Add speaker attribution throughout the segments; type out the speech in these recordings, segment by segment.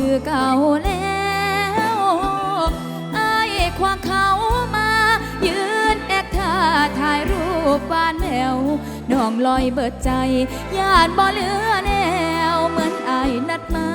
Speaker 1: คือเก่าแล้วไอายควางเขามายืนแอกท่าถ่ายรูปบ้านแมวน้องลอยเบิดใจญาติบ่เหลือแนวเหมือนไอายนัดมา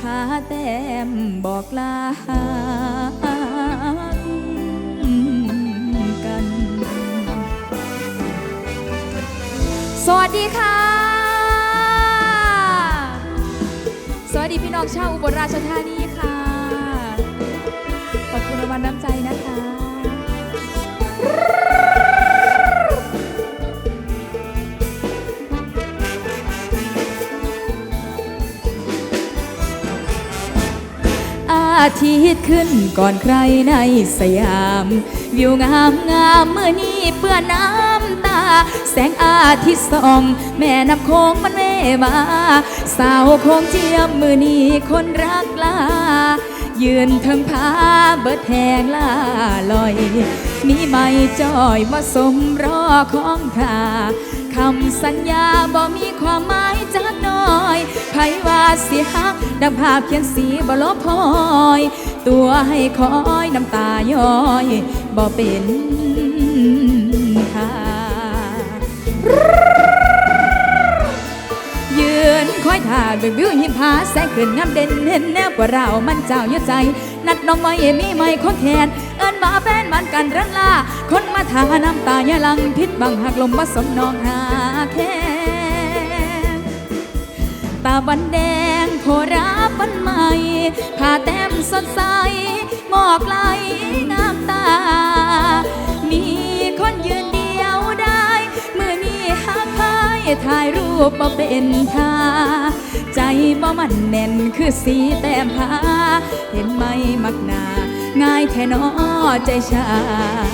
Speaker 1: พาแต้มบอกลากัน สวัสดีค่ะ ดีพี่น้องชาวอุบลราชธานีค่ะ ขอบคุณรางวัลน้ำใจนะคะอาทิตย์ขึ้นก่อนใครในสยาม วิวงามงามเมื่อนี้เปื้อนน้ำตา แสงอาทิตย์ส่อง แม่น้ำโคงมันเม่มา สาวโคงเจียมมือนีคนรักลา ยืนเทิงผาเบิดแหงลาลอย มีไม่จอยมาสมรอของข้าคำสัญญาบ่มีความหมายจักหน่อยไผว่าสิฮักดังภาพเขียนสีบ่ลบพอย ตัวให้คอยน้ำตาย้อยบ่เป็น ยืนคอยท่าเบิ่งวิวหิมพาแสงขึ้นงามเด่นเห็นแนวกว่าเรามันเจ้าอยู่ใจ นัดน้องไว้มีไม่คนแทนเอิ้นมาแฟนมันกันรันลา คนมาทาน้ำตาอย่าลังพิษบังหักลมมาสมนองหาแค่ตาบันแดงโคราบันใหม่ผ้าแต้มสดใสหมอกไหลน้ำตา มีคนยืน หักพายถ่ายรูปบ่เป็นท่าใจบ่มันแน่นคือสีแต้มผ้าเห็นไหมมักหนาง่ายแท้นอใจชา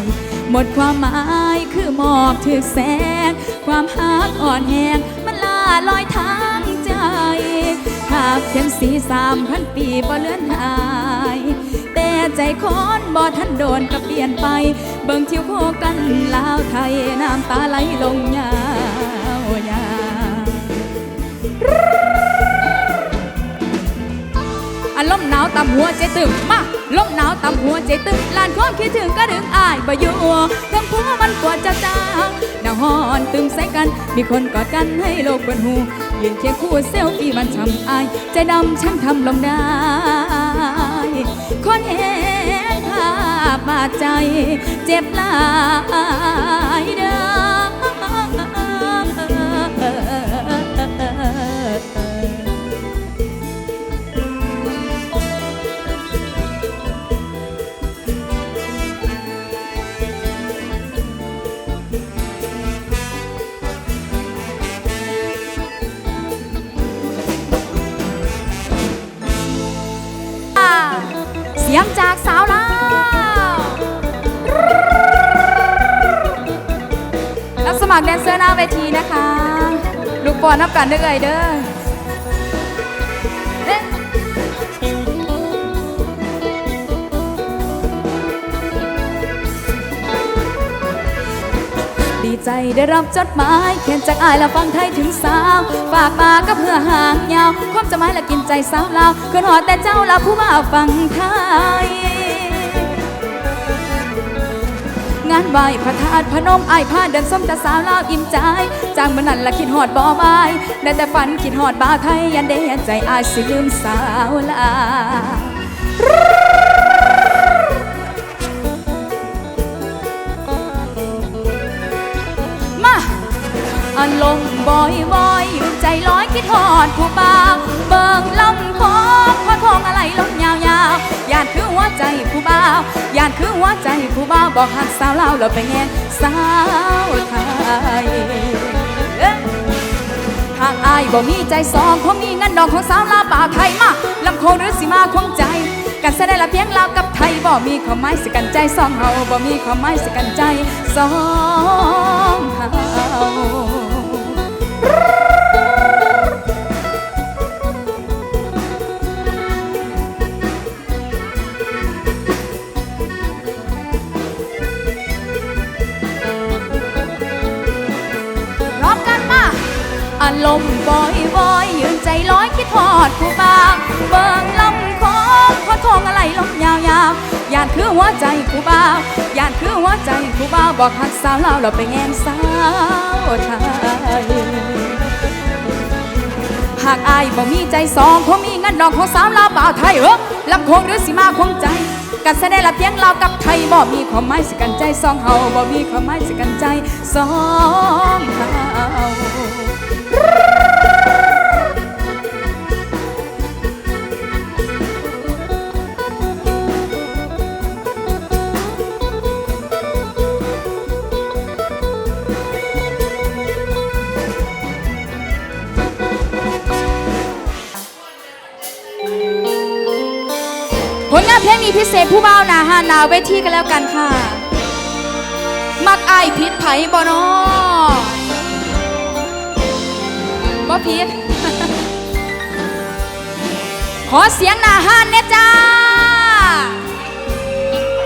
Speaker 1: ยหมดความหมายคือหมอกถึกแสง ความหักอ่อนแหงมันลาลอยทางใจหากเข็มสีสามพันปีบ่เลือนหายแใจคอนบ่ทันโดนก็เปลี่ยนไป เบิ่งทิวโคกันลาวไทย น้ำตาไหลลงยาวยาวอารมณ์หนาวตำหัวใจตึงมาลมหนาวตำหัวใจตึงลานความคิดถึงก็ดึงอายบ่อยู่ทั้งผัวมันปวดจะจางหนาวหอนตึมใส่กัน มีคนกอดกันให้โลกเปิดหูยืนเคียงคู่เซลฟี่มันช้ำอายใจดำช่างทำลงได้ คนเห็นภาพบาดใจ เจ็บหลายเด้อ มัครแดนเซอร์หน้าเวทีนะคะ ลูกบอลนับกันด้อเอ่ยเด้อเอ๊ะดีใจได้รับจดหมายเขียนจากอายและฟังไทยถึงสาว ฝากมาก็เพื่อห่างยาว ความจะหมายและกินใจสาวลาวคืนหอแต่เจ้าลาผู้มาฟังไทย งานไหวพระธาตุพนมไอายพาเดินส้มแต่สาวลาวอิ่มใจจางมันนั่นละคิดหอดบ่บายได้แต่ฝันคิดหอดบ่าวไทยยันเดียันใจอายสิลืมสาวลาวมาอารมณ์บ่อยบ่อยอยู่ใจลอยคิดหอดผู้บ่าวเบิ่งลำคองพอทองอะไรล้มยาว ๆยานคือหัวใจผู้บ่าวยานคือหัวใจผู้บ่าวบอกหักสาวเล่าวแล้วไปแงงสาวไทยหากอายบ่มีใจสองคงมีเงินดอกของสาวลาป่าไทยมาลำโคงหรือสิมาควงใจ กันแสดงละเพียงลาวกับไทยบ่มีความหมายสิกันใจสองเฮาบ่มีความหมายสิกันใจสองเฮา ใจผู้บ่าวบอกหักสาวลาวเราไปแงมสาวไทยหากอายบ่มีใจสองคงมีเงินดอกของสาวลาวบ่าวไทยเออลำคงหรือสิมาคงใจกันแสดงละเพียงลาวกับไทยบ่มีความหมายสิกันใจสองเฮาบ่มีความหมายสิกันใจสองเฮา ลงานเพลงนี้พิเศษผู้บ่าวหนาหานาวเวทีกันแล้วกันค่ะ มักอายพิษไผ่บ่นอบ่พิษขอเสียงหนาหานเนี่ยจ้า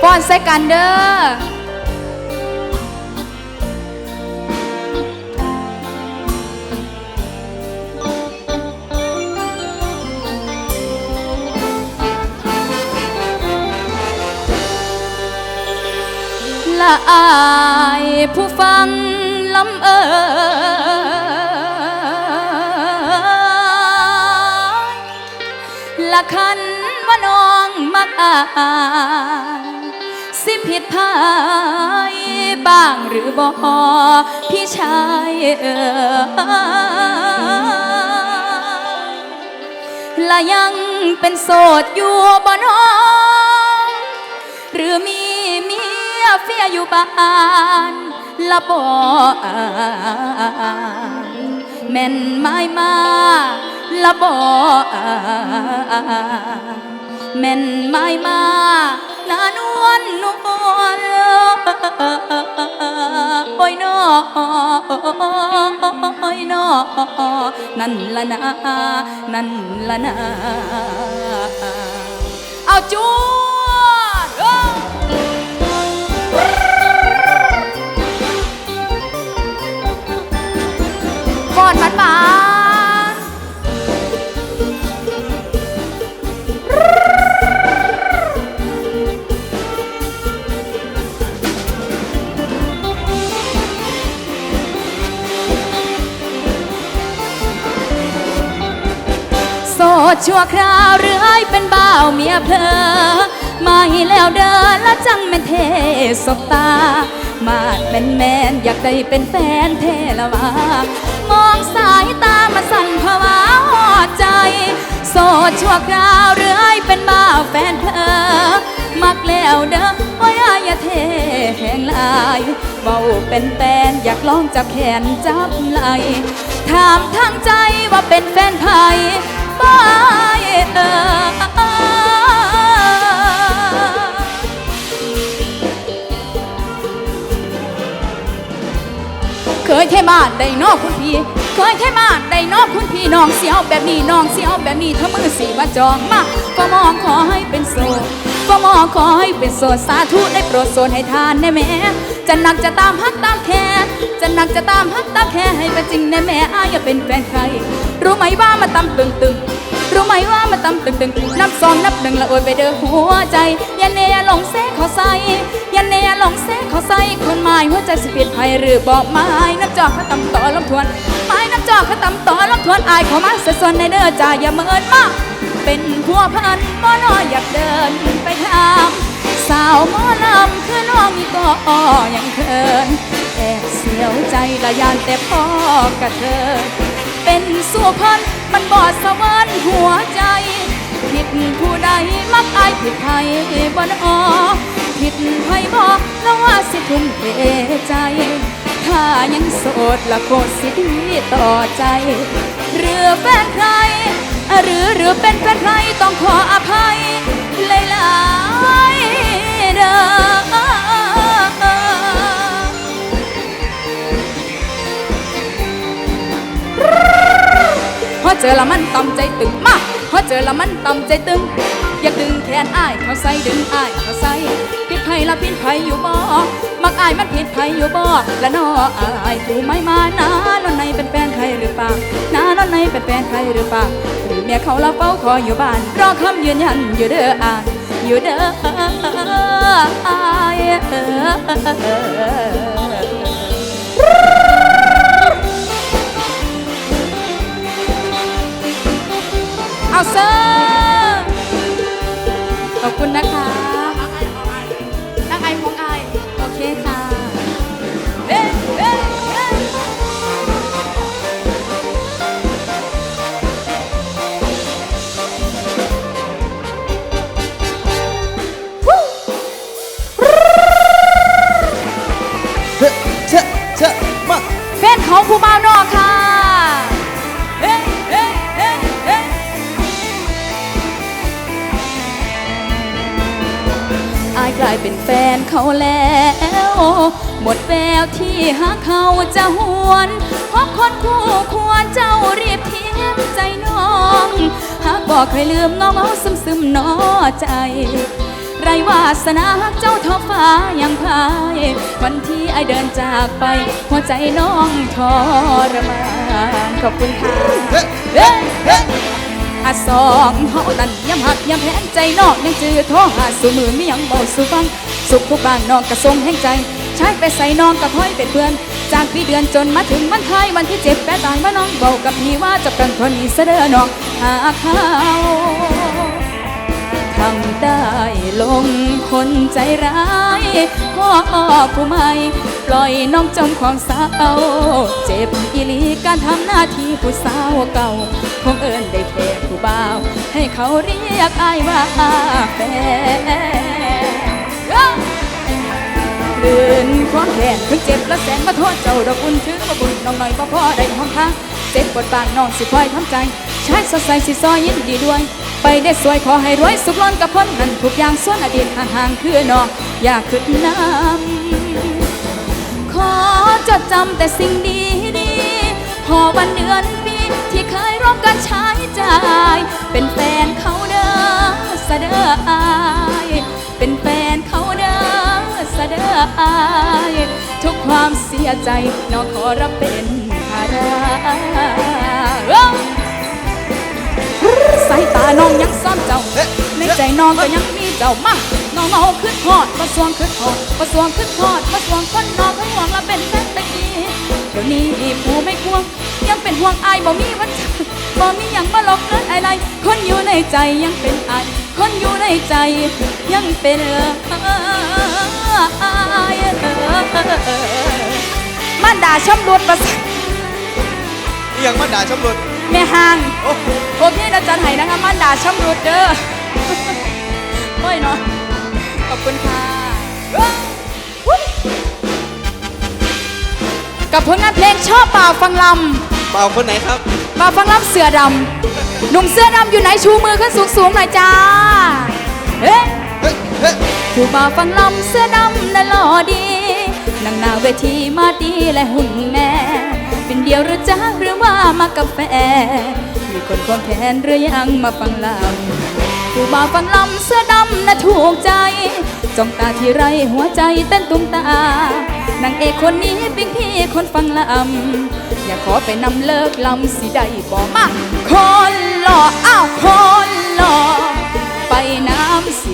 Speaker 1: ป้อนใส่กันเด้อ อายผู้ฟังลำเอ่ยละคันว่าน้องมักอายสิผิดพายบ้างหรือบ่พี่ชายเอ่ยละยังเป็นโสดอยู่บ่น้อง หรือมีเมี ยเฟียอยู่บ้านละบ่อายแม่นไม้มาละบ่อายแม่นไม้มาหนานวลนวลโอ้ยนอโอ้ยนอนั่นละนะนั่นละนะเอาจ ดชั่วคราวเรื่อยเป็นบ่าวเมียเพอมาให้แล้วเดินแล้วจังแม่นเทสบตา มาดแมนแมนอยากได้เป็นแฟนเทละวามองสายตามาสั่นภาวะหอดใจ โสดชั่วคราวเรื่อยเป็นบ่าวแฟนเพอมักแล้วเด้อว่าอย่าเทแหงลายเบาเป็นแฟนอยากลองจับแขนจับไหลถามทางใจว่าเป็นแฟนไผ บายเอเคยเทมาได้นอกคุณพี่ เคยเทมาได้นอกคุณพี่น้องเสียวแบบนี้น้องเสียวแบบนี้ถ้ามือสีมาจองมาก็มองขอให้เป็นโสดก็มองขอให้เป็นโสดสาธุได้โปรดโสดให้ทานได้แม่จะหนักจะตามฮักตามแค่จะหนักจะตามฮักตามแค่ให้เป็นจริงได้แม่อายอย่าเป็นแฟนใคร รู้ไหมว่ามาตำตึงตึงรู้ไหมว่ามาตำตึงตึงนับสองนับหนึ่งละโอยไปเด้อหัวใจอย่าเนียลงเสขอใส่อย่าเนียลงเสขอใส่คนหมายหัวใจสิเปลี่ยนภัยหรือบอกไม้นับจอกเขาตำต่อลำทวนไม้นับจอกเขาตำต่อลำทวนอายเขามาเสียส่วนในเด้อจ่าอย่าเมินมากเป็นผัวพันบ่นออยากเดินไปทำสาวหมอลำคือน้องนี่ก็ยังเคินแอบเสียวใจละยานแต่พ่อกระเทิน เป็นสุพรรณมันบอดสวรรค์หัวใจ ผิดผู้ใดมักอายผิดไทยบนออผิดไผบอกแล้วว่าสิทุ่มเทใจ ถ้ายังโสดละโคตรสิดีต่อใจ หรือแฟนใคร หรือหรือเป็นแฟนใครต้องขออภัยหลายๆเด้อ เจอละมันต่ำใจตึงมาพอเจอละมันต่ำใจตึง อยากดึงแขนอ้ายเขาใส่ดึงอ้ายเขาใส่ผิดไผละผิดไผอยู่บ่มักอ้ายมันผิดไผอยู่บ่และนออ้ายผู้ไม่มานานอนในเป็นแฟนใครหรือเปล่านานอนในเป็นแฟนใครหรือเปล่าหรือเมียเขาละเฝ้าคอยอยู่บ้านรอคำยืนยันอยู่เด้ออ้ายอยู่เด้ออ้าย เอาเซอร์ ขอบคุณนะคะ ว หมดแววที่หาเขาจะหวนเพราะคนคู่ควรเจ้ารีบทิ้งใจน้อง หากบอกเคยลืมเงาเงาซึมซึมๆนอใจ ไรวาสนาฮักเจ้าท้องฟ้ายังพาย วันที่ไอเดินจากไป หัวใจน้องทรมานขอบคุณค่ะ
Speaker 2: เฮ้
Speaker 1: เฮ้ย
Speaker 2: เฮ้
Speaker 1: อาสองเฮานั้นย้ำหักย้ำแผนใจนอกยังจือโทรหาสู่มือมียังบอกสู่ฟัง สุขทุกบ้านนอกกระทรงแห่งใจ ใช้ไปใส่น้องกับห้อยเป็นเพื่อน จากปีเดือนจนมาถึงวันไทยวันที่เจ็บแปดตายมาน้องเบอกกับพี่ว่าจะเป็นคนนี้เสดอน้องหาเขาทำได้ลงคนใจร้ายพ่อผู้ไม่ปล่อยน้องจมความเศร้า เจ็บอีลีการทำหน้าที่ผู้สาวเก่าคงเอิญได้แค่ผู้บ่าว ให้เขาเรียกอายว่าแฟน เลื่อนความแค้นถึงเจ็บและแสนมาโทษเจ้าดอกอุ่นถือมาบุญน้องหน่อยบ่พอได้ห้องทางเจ็บบทบางน้องสิคอยทำใจใช้สดใสสิซอยยินดีด้วย ไปได้สวยขอให้รวยสุขล้นกับพ้นหันทุกอย่างส่วนอดีตห่างๆคือน้องอยากขึ้นน้ำขอจดจำแต่สิ่งดีดีพอวันเดือนปีที่เคยร่วมกันใช้จ่าย เป็นแฟนเขาเด้อสะเด้ออาย เป็นแฟน ออายทุกความเสียใจน้องขอรับเป็นภาระสายตาน้องยังซ่อนเจ้า ในใจน้องก็ยังมีเจ้ามาน้องเมาขึ้นหอดมาสวงขึ้นหอดมาสวงขึ้นหอดมาสวงคนน้องให้หวังละเป็นแฟนตะกี้เดี๋ยวนี้ผู้ไม่ควง ยังเป็นห่วงอายบ่มีวันจะบ่มีหยังมาหลอกเลินอะไรคนอยู่ในใจยังเป็นอายคนอยู่ในใจยังเป็น อายมันด่าช่ำรวดประสาท
Speaker 2: นี่ยังมาด่าชมรถ
Speaker 1: แม่ห่าง
Speaker 2: โอ้
Speaker 1: โอเคนะจันไห้นะคะมันด่าช่ำรุดเด้อโอ้ยเนาะขอบคุณค่ะกับผลงานเพลงชอบเปล่าฟังล
Speaker 2: เปล่าคนไหนครับำ
Speaker 1: มาฟังลำเสือดำหนุ่มเสื้อดำอยู่ไหนชูมือขึ้นสูงสูงๆหน่อยจ้าเฮ้
Speaker 2: เฮ้เฮ้
Speaker 1: ผู้บ่าวฟังลำเสื้อดำน่ะหล่อดีนั่งนาเวทีมาดีและหุ่นแม่เป็นเดียวหรือจ้าหรือว่ามากับแฟนมีคนควงแขนหรือยังมาฟังลำผู้บ่าวฟังลำเสื้อดำน่ะถูกใจจ้องตาที่ไรหัวใจเต้นตุ้มตานางเอกคนนี้เป็นพี่คนฟังลำอยากขอไปนำเลิกลำสิได้บอกมาคนหล่ออ้าวคนหล่อ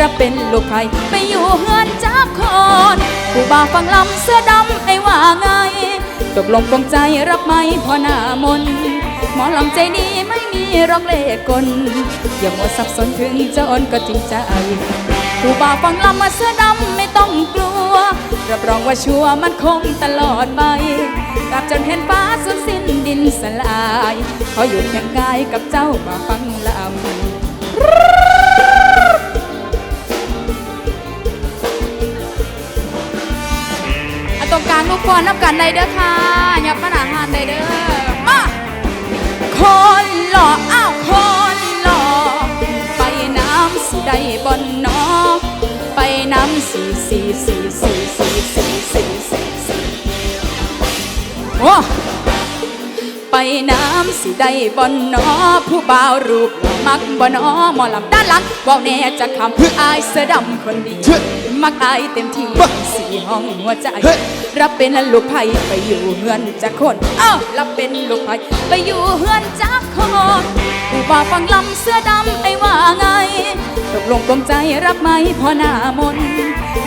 Speaker 1: รับเป็นลูกไผ่ไปอยู่เฮือนจักคอนผู้บ่าวฟังลำเสื้อดำไอ้ว่าไง ตกลงปรงใจรับไหมพอหน้ามนหมอลำใจดีไม่มีรอกเล่กลอย่ามัวสับสนถึงโจรก็จริงใจผู้บ่าวฟังลำมาเสื้อดำไม่ต้องกลัว รับรองว่าชัวร์มันคงตลอดไปกลับจนเห็นฟ้าสุดสิ้นดินสลายขอหยุดแข่งกายกับเจ้ามาฟังลำ ตรงกลางลูกบอลนับกันได้เด้อค่ะยับมาหนาหานได้เด้อมาคนหล่ออ้าวคนหล่อไปน้ำสีได้บนนอไปน้ำสีสีสีสีสีสีสีสีสีโอ้ไปน้ำสิได้บนนอผู้บ่าวรูปหล่อมักบ่นอหมอลำด้านหลังว้าแน่จะคำอายเสื้อดำคนดี มักอายเต็มที่สี่ห้องหัวใจ รับเป็นลูกไผ่ไปอยู่เฮือนจะคนเอ้ารับเป็นลูกไผ่ไปอยู่เฮือนจะคนผู้บ่าวฟังลำเสื้อดำไอ้ว่าไงตกลงปลงใจรับไหมพอหน้ามน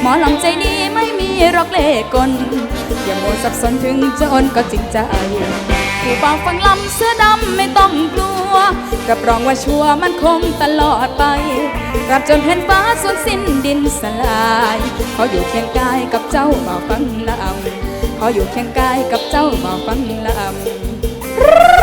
Speaker 1: หมอลำใจดีไม่มีหรอกเล่กลอย่าโมวสับสนถึงจนก็จริงใจ ผู้บ่าฟังลำเสื้อดำไม่ต้องกลัวกับรองว่าชัวมันคงตลอดไปรับจนแผ่นฟ้าส่วนสิ้นดินสลายขออยู่เคียงกายกับเจ้าบ่าฟังลำขออยู่เคียงกายกับเจ้าบ่าฟังลำ